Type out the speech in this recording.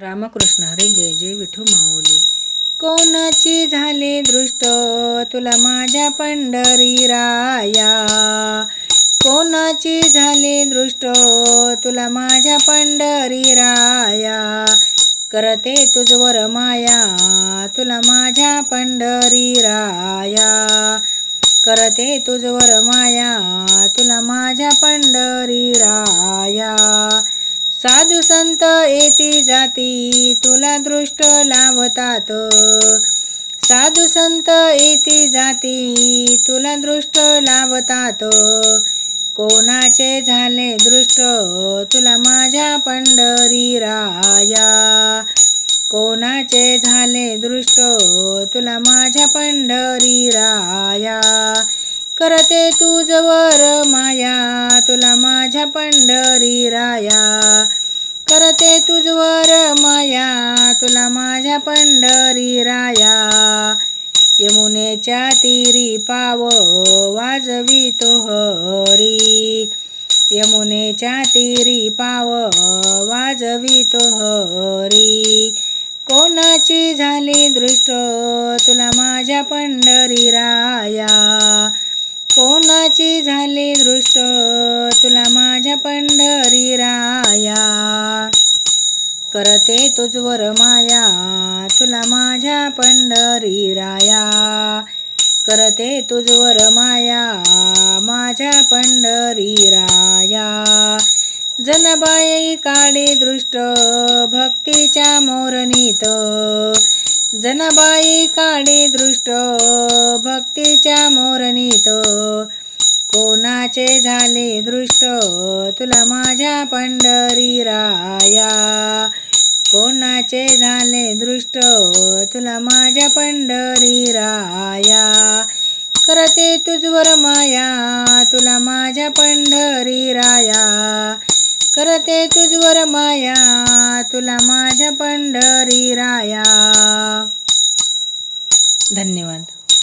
रामकृष्ण हरे जय जय विठू माऊली. कोणाची झाले दृष्ट? तुला माझ्या पंढरी राया कोणाची झाले दृष्ट? तुला माझ्या पंढरी राया करते तुझवर माया. तुला माझ्या पंढरी राया करते तुझवर माया. तुला माझ्या पंढरी राया संत येती जाती तुला दृष्ट लावतात. साधू संत येती जाती तुला दृष्ट लावतात. कोणाचे झाले दृष्ट तुला माझ्या पंढरी राया कोणाचे झाले दृष्ट तुला माझ्या पंढरी राया करते तुझवर माया तुला माझ्या पंढरी राया ते तुझवर माया तुला माझ्या पंढरी राया. यमुनेच्या तीरी पाव वाजवितो हरी. यमुनेच्या तीरी पाव वाजवितो हरी. कोणाची झाली दृष्ट? तुला माझ्या पंढरी राया. कोणाची झाली दृष्ट? तुला माझ्या पंढरी राया. ते तुझवर माया. तुला माझ्या पंढरी राया करते तुझवर माया. माझ्या पंढरी राया जनबाई काढे दृष्ट भक्तीच्या मोरणीत. जनबाई काढे दृष्ट भक्तीच्या मोरणीत. कोणाचे झाले दृष्ट? तुला माझ्या पंढरी राया कोणाचे झाले दृष्ट? तुला माझ्या पंढरी राया. करते तुझवर माया. तुला माझ्या पंढरी राया. करते तुझवर माया. तुला माझ्या पंढरी राया. धन्यवाद.